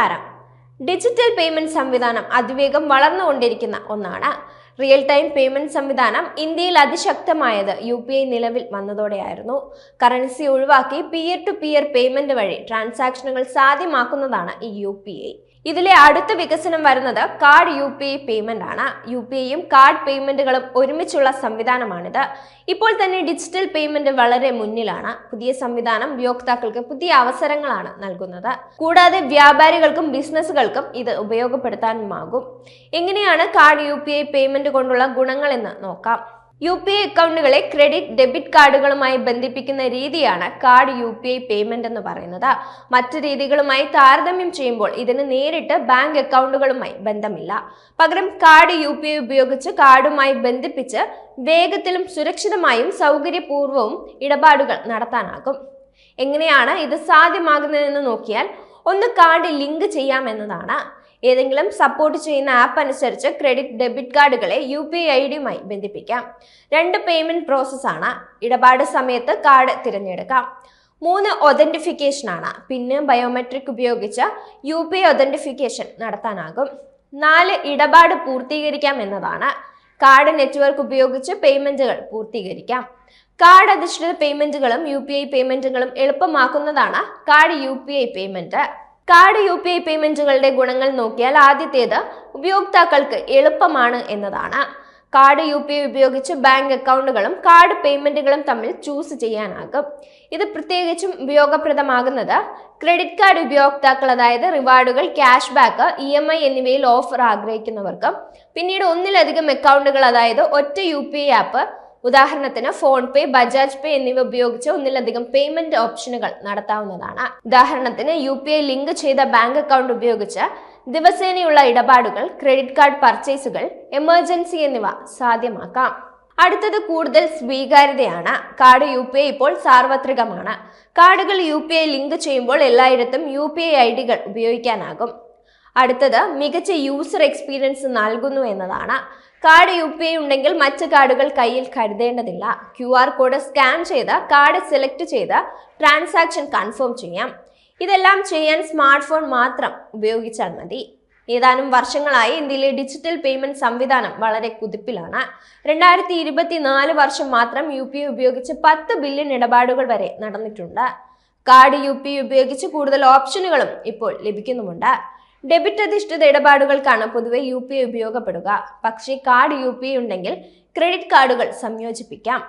നമസ്കാരം. Digital payment സംവിധാനം അതിവേഗം വളർന്നുകൊണ്ടിരിക്കുന്ന ഒന്നാണ്. റിയൽ ടൈം പേയ്മെന്റ് സംവിധാനം ഇന്ത്യയിൽ അതിശക്തമായത് യു പി ഐ നിലവിൽ വന്നതോടെയായിരുന്നു. കറൻസി ഒഴിവാക്കി പിയർ ടു പിയർ പേയ്മെന്റ് വഴി ട്രാൻസാക്ഷനുകൾ സാധ്യമാക്കുന്നതാണ് ഈ യു പി ഐ. ഇതിലെ അടുത്ത വികസനം വരുന്നത് card U P I payment ആണ്. യു പി ഐയും കാർഡ് പേയ്മെന്റുകളും ഒരുമിച്ചുള്ള സംവിധാനമാണിത്. ഇപ്പോൾ തന്നെ ഡിജിറ്റൽ പേയ്മെന്റ് വളരെ മുന്നിലാണ്. പുതിയ സംവിധാനം ഉപയോക്താക്കൾക്ക് പുതിയ അവസരങ്ങളാണ് നൽകുന്നത്. കൂടാതെ വ്യാപാരികൾക്കും ബിസിനസ്സുകൾക്കും ഇത് ഉപയോഗപ്പെടുത്താനുമാകും. എങ്ങനെയാണ് കാർഡ് യു പേയ്മെന്റ് കൊണ്ടുള്ള ഗുണങ്ങൾ എന്ന് നോക്കാം. യു പി ഐ അക്കൗണ്ടുകളെ ക്രെഡിറ്റ് ഡെബിറ്റ് കാർഡുകളുമായി ബന്ധിപ്പിക്കുന്ന രീതിയാണ് card U P I payment എന്ന് പറയുന്നത്. മറ്റ് രീതികളുമായി താരതമ്യം ചെയ്യുമ്പോൾ ഇതിന് നേരിട്ട് ബാങ്ക് അക്കൗണ്ടുകളുമായി ബന്ധമില്ല. പകരം കാർഡ് യു പി ഐ ഉപയോഗിച്ച് കാർഡുമായി ബന്ധിപ്പിച്ച് വേഗത്തിലും സുരക്ഷിതമായും സൗകര്യപൂർവവും ഇടപാടുകൾ നടത്താനാകും. എങ്ങനെയാണ് ഇത് സാധ്യമാകുന്നതെന്ന് നോക്കിയാൽ ഒന്ന് കാർഡ് ലിങ്ക് ചെയ്യാം എന്നതാണ് ഏതെങ്കിലും സപ്പോർട്ട് ചെയ്യുന്ന ആപ്പ് അനുസരിച്ച് ക്രെഡിറ്റ് ഡെബിറ്റ് കാർഡുകളെ യു പി ഐ ഡിയുമായി ബന്ധിപ്പിക്കാം. രണ്ട് പേയ്മെന്റ് പ്രോസസ്സാണ് ഇടപാട് സമയത്ത് കാർഡ് തിരഞ്ഞെടുക്കാം. മൂന്ന് ഒതന്റിഫിക്കേഷൻ ആണ്. പിന്നെ ബയോമെട്രിക് ഉപയോഗിച്ച് യു പി ഐ ഒതന്റിഫിക്കേഷൻ നടത്താനാകും. നാല് ഇടപാട് പൂർത്തീകരിക്കാം എന്നതാണ്. കാർഡ് നെറ്റ്വർക്ക് ഉപയോഗിച്ച് പേയ്മെന്റുകൾ പൂർത്തീകരിക്കാം. കാർഡ് അധിഷ്ഠിത പേയ്മെന്റുകളും യു പി ഐ പേയ്മെന്റുകളും എളുപ്പമാക്കുന്നതാണ് card U P I payment card U P I പേയ്മെന്റുകളുടെ ഗുണങ്ങൾ നോക്കിയാൽ ആദ്യത്തേത് ഉപയോക്താക്കൾക്ക് എളുപ്പമാണ് എന്നതാണ്. കാർഡ് യു പി ഐ ഉപയോഗിച്ച് ബാങ്ക് അക്കൗണ്ടുകളും കാർഡ് പേയ്മെന്റുകളും തമ്മിൽ ചൂസ് ചെയ്യാനാകും. ഇത് പ്രത്യേകിച്ചും ഉപയോഗപ്രദമാകുന്നത് ക്രെഡിറ്റ് കാർഡ് ഉപയോക്താക്കൾ അതായത് റിവാർഡുകൾ cash back E M I എന്നിവയിൽ ഓഫർ ആഗ്രഹിക്കുന്നവർക്കും പിന്നീട് ഒന്നിലധികം അക്കൗണ്ടുകൾ അതായത് ഒറ്റ യു പി ഐ ആപ്പ് ഉദാഹരണത്തിന് ഫോൺ പേ ബജാജ് പേ എന്നിവ ഉപയോഗിച്ച് ഒന്നിലധികം പേയ്മെന്റ് ഓപ്ഷനുകൾ നടത്താവുന്നതാണ്. ഉദാഹരണത്തിന് യു ലിങ്ക് ചെയ്ത ബാങ്ക് അക്കൗണ്ട് ഉപയോഗിച്ച് ദിവസേനയുള്ള ഇടപാടുകൾ ക്രെഡിറ്റ് കാർഡ് പർച്ചേസുകൾ എമർജൻസി എന്നിവ സാധ്യമാക്കാം. അടുത്തത് കൂടുതൽ സ്വീകാര്യതയാണ്. കാർഡ് യു പി ഐ ഇപ്പോൾ സാർവത്രികമാണ്. കാർഡുകൾ യു പി ഐ ലിങ്ക് ചെയ്യുമ്പോൾ എല്ലായിടത്തും യു പി ഐ ഐ ഡികൾ ഉപയോഗിക്കാനാകും. അടുത്തത് മികച്ച യൂസർ എക്സ്പീരിയൻസ് നൽകുന്നു എന്നതാണ്. കാർഡ് യു പി ഐ ഉണ്ടെങ്കിൽ മറ്റ് കാർഡുകൾ കയ്യിൽ കരുതേണ്ടതില്ല. ക്യു ആർ കോഡ് സ്കാൻ ചെയ്ത് കാർഡ് സെലക്ട് ചെയ്ത് ട്രാൻസാക്ഷൻ കൺഫേം ചെയ്യാം. ഇതെല്ലാം ചെയ്യാൻ സ്മാർട്ട് ഫോൺ മാത്രം ഉപയോഗിച്ചാൽ മതി. ഏതാനും വർഷങ്ങളായി ഇന്ത്യയിലെ ഡിജിറ്റൽ പേയ്മെന്റ് സംവിധാനം വളരെ കുതിപ്പിലാണ്. രണ്ടായിരത്തി ഇരുപത്തിനാല് വർഷം മാത്രം യു പി ഐ ഉപയോഗിച്ച് പത്ത് ബില്യൺ ഇടപാടുകൾ വരെ നടന്നിട്ടുണ്ട്. കാർഡ് യു പി ഐ ഉപയോഗിച്ച് കൂടുതൽ ഓപ്ഷനുകളും ഇപ്പോൾ ലഭിക്കുന്നുമുണ്ട്. ഡെബിറ്റ് അധിഷ്ഠിത ഇടപാടുകൾക്കാണ് പൊതുവെ യു പി ഐ ഉപയോഗപ്പെടുക. പക്ഷേ കാർഡ് യു പി ഐ ഉണ്ടെങ്കിൽ ക്രെഡിറ്റ് കാർഡുകൾ സംയോജിപ്പിക്കാം.